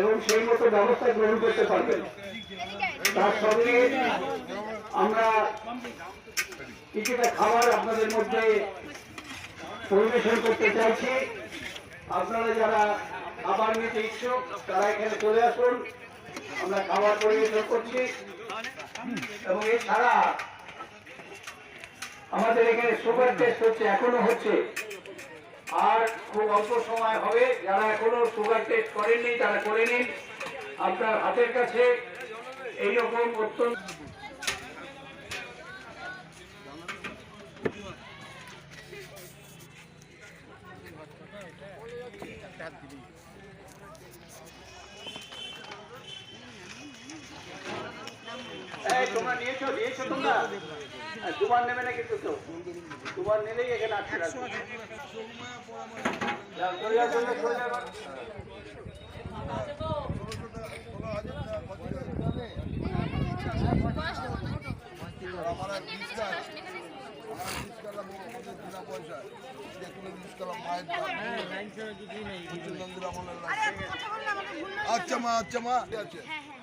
এবং সেই মতো ব্যবস্থা গ্রহণ করতে পারবেন তার সঙ্গে আমরা কিছুটা খাবার আপনাদের মধ্যে পরিবেশন করতে চাইছি। আপনারা যারা খাবার নিতে ইচ্ছুক, তারা এখানে চলে আসুন। আমরা খাবার পরিবেশন করছি। এবং এছাড়া আমাদের এখানে সুগার টেস্ট হচ্ছে, এখনও হচ্ছে। আর খুব অল্প সময় হবে। যারা এখনও সুগার টেস্ট করেননি, তারা করে নিন। আপনার হাতের কাছে এইরকম অত্যন্ত এই তোমরা নিয়েছো নিয়েছো তোমরা? হ্যাঁ, দুবার নেবে না কিন্তু দুবার নিলেই এখানে আটকে রাখবে। আচ্ছা মা আচ্ছা মা। ঠিক আছে তবে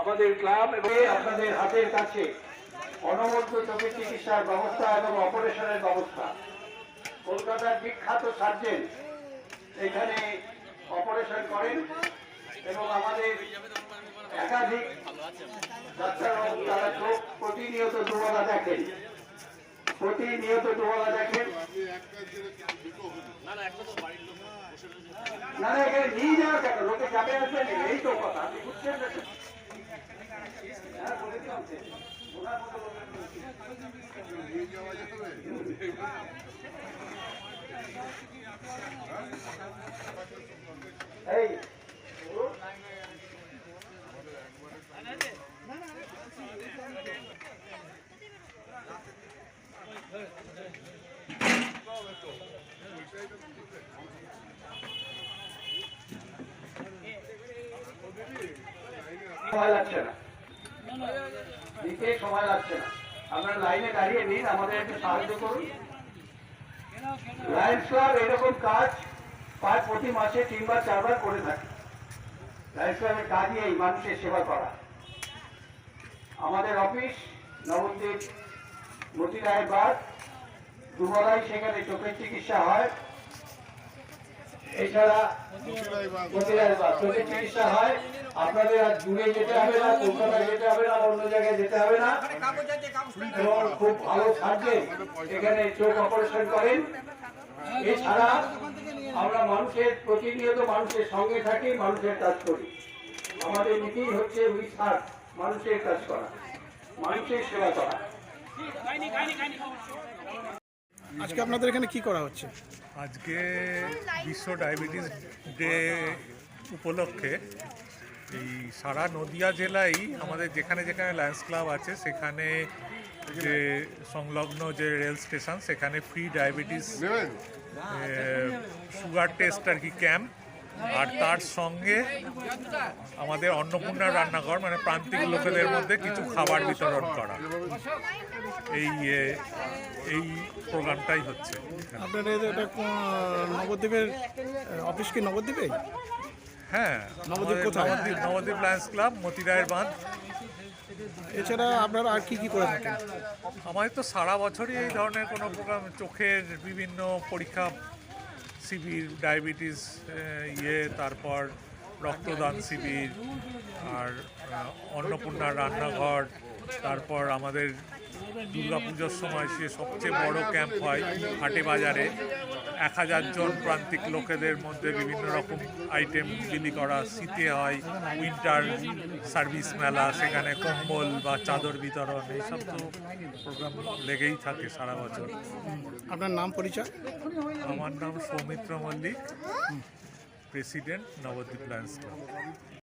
আমাদের ক্লাব এবং আপনাদের হাতের কাছে অনবদ্য চোখের চিকিৎসার ব্যবস্থা এবং অপারেশনের ব্যবস্থা। কলকাতার বিখ্যাত সার্জেন এখানে অপারেশন করেন এবং আমাদের একাধিক ডাক্তারবাবু তারা চোখ প্রতিনিয়ত দুবেলা দেখেন। প্রতিনিয়ত দুবেলা দেখেন। না না এখানে নিয়ে যাওয়া কেন লোকে যাবে আসবে না এই তো কথা আপনি বুঝছেন না তো? হ্যাঁ, বলে দিলাম তো। ওনার মতো লোকের বলছি। এই সময় লাগছে না। দিতে সময় লাগছে না। আপনার লাইনে দাঁড়িয়ে নিন, আমাদের একটু সাহায্য করুন। লায়ন্স ক্লাব এরকম কাজ পাঁচ প্রতি মাসে তিনবার, চারবার করে থাকে। লায়ন্স ক্লাবের কাজই এই, মানুষের সেবা করা। আমাদের অফিস, নবদ্বীপ মতিরায়ের বাদ দুবেলায় সেখানে চোখের চিকিৎসা হয়। এছাড়া অপারেশন করেন। এছাড়া আমরা মানুষের, প্রতিনিয়ত মানুষের সঙ্গে থাকি, মানুষের কাজ করি। আমাদের নীতিই হচ্ছে মানুষের কাজ করা, মানুষের সেবা করা। আজকে আপনাদের এখানে কি করা হচ্ছে? আজকে বিশ্ব ডায়াবেটিস ডে উপলক্ষে এই সারা নদিয়া জেলায় আমাদের যেখানে যেখানে লায়ন্স ক্লাব আছে, সেখানে যে সংলগ্ন যে রেল স্টেশন, সেখানে ফ্রি ডায়াবেটিস সুগার টেস্ট আর কি ক্যাম্প আর তার সঙ্গে আমাদের অন্নপূর্ণা রান্নাঘর মানে প্রান্তিক লোকেদের মধ্যে কিছু খাবার বিতরণ করা। এই এই প্রোগ্রামটাই হচ্ছে আপনাদের এটা নবদ্বীপের অফিস কি নবদ্বীপে? হ্যাঁ নবদ্বীপ কোথায়? নবদ্বীপ নবদ্বীপ লায়ন্স ক্লাব মতিরায়ের বাঁধ। এছাড়া আপনারা আর কি কি করে থাকেন? আমাদের তো সারা বছরই এই ধরনের কোনো প্রোগ্রাম চোখের বিভিন্ন পরীক্ষা শিবির ডায়াবেটিস ইয়ে তারপর রক্তদান শিবির আর অন্নপূর্ণা রান্নাঘর তারপর আমাদের দুর্গাপুজোর সময় সে সবচেয়ে বড় ক্যাম্প হয় হাটে বাজারে। এক হাজার জন প্রান্তিক লোকেদের মধ্যে বিভিন্ন রকম আইটেম বিলি করা শীতে হয় উইন্টার সার্ভিস মেলা সেখানে কম্বল বা চাদর বিতরণ এইসব তো প্রোগ্রাম লেগেই থাকে সারা বছর। আপনার নাম পরিচয়? আমার নাম Soumitra Mallick president Nabadwip Lions Club